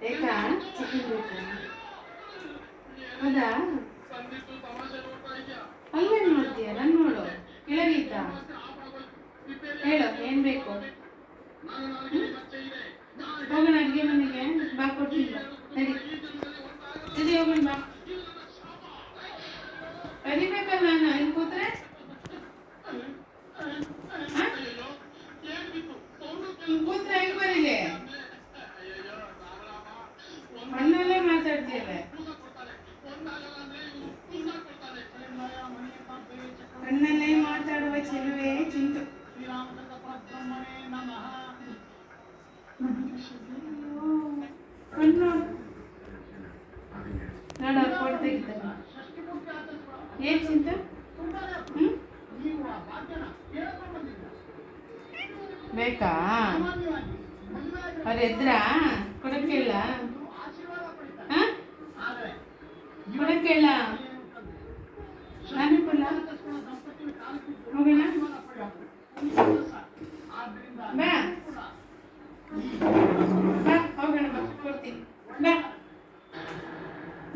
ಬೇಕಾ ಚಿಕನ್ ಬೇಕಾ. ಹೌದಾ? ಅಲ್ಲೇನು ಮಾಡ್ತೀಯ? ನಾನು ನೋಡು. ಕೆಳಗಿತ್ತಾ ಹೇಳು, ಏನು ಬೇಕು? ಹೋಗೋಣ ಅಡುಗೆ ಮನೆಗೆ. ಬಾ, ಕೊಡ್ತೀನಿ ಸರಿ ನಡಿ. ಹೋಗೋಣ ಬಾ. ಕರಿಬೇಕಲ್ಲ ನಾನು ಇಲ್ಲಿ ಕೂತ್ರೆ? ಹಿಂಗ್ ಕೂತ್ರೆ ಹೆಂಗ್ ಬರೀಲಿ ಕಣ್ಣಲ್ಲೇ ಮಾತಾಡುವ ಚೆಲುವೆ ಚಿಂತು. ಕಣ್ಣು. ನೋಡ ಫೋಟೋ ತೆಗಿತಾನೆ ಏನ್ ಚಿಂತು? ಬೇಕಾ? ಅವ್ರ ಎದ್ರ? ಕೊಡಕ್ಕಿಲ್ಲ ಕೊಡಕ್ಕಿಲ್ಲ ಬಾ ಬಾ ಹೋಗೋಣ ಬಾ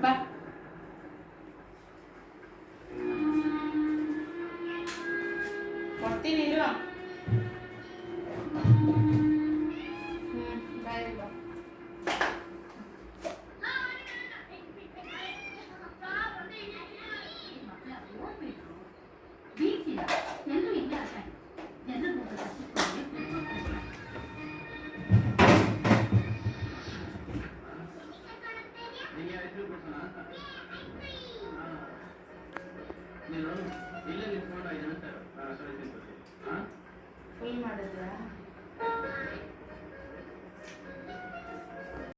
ಬಾ ಇಲ್ವಾ ಇಲ್ಲ ನಿಂತ್ಕೊಂಡು ಐದು ನಿಮಿಷ ಮಾಡಿದ್ರಾ?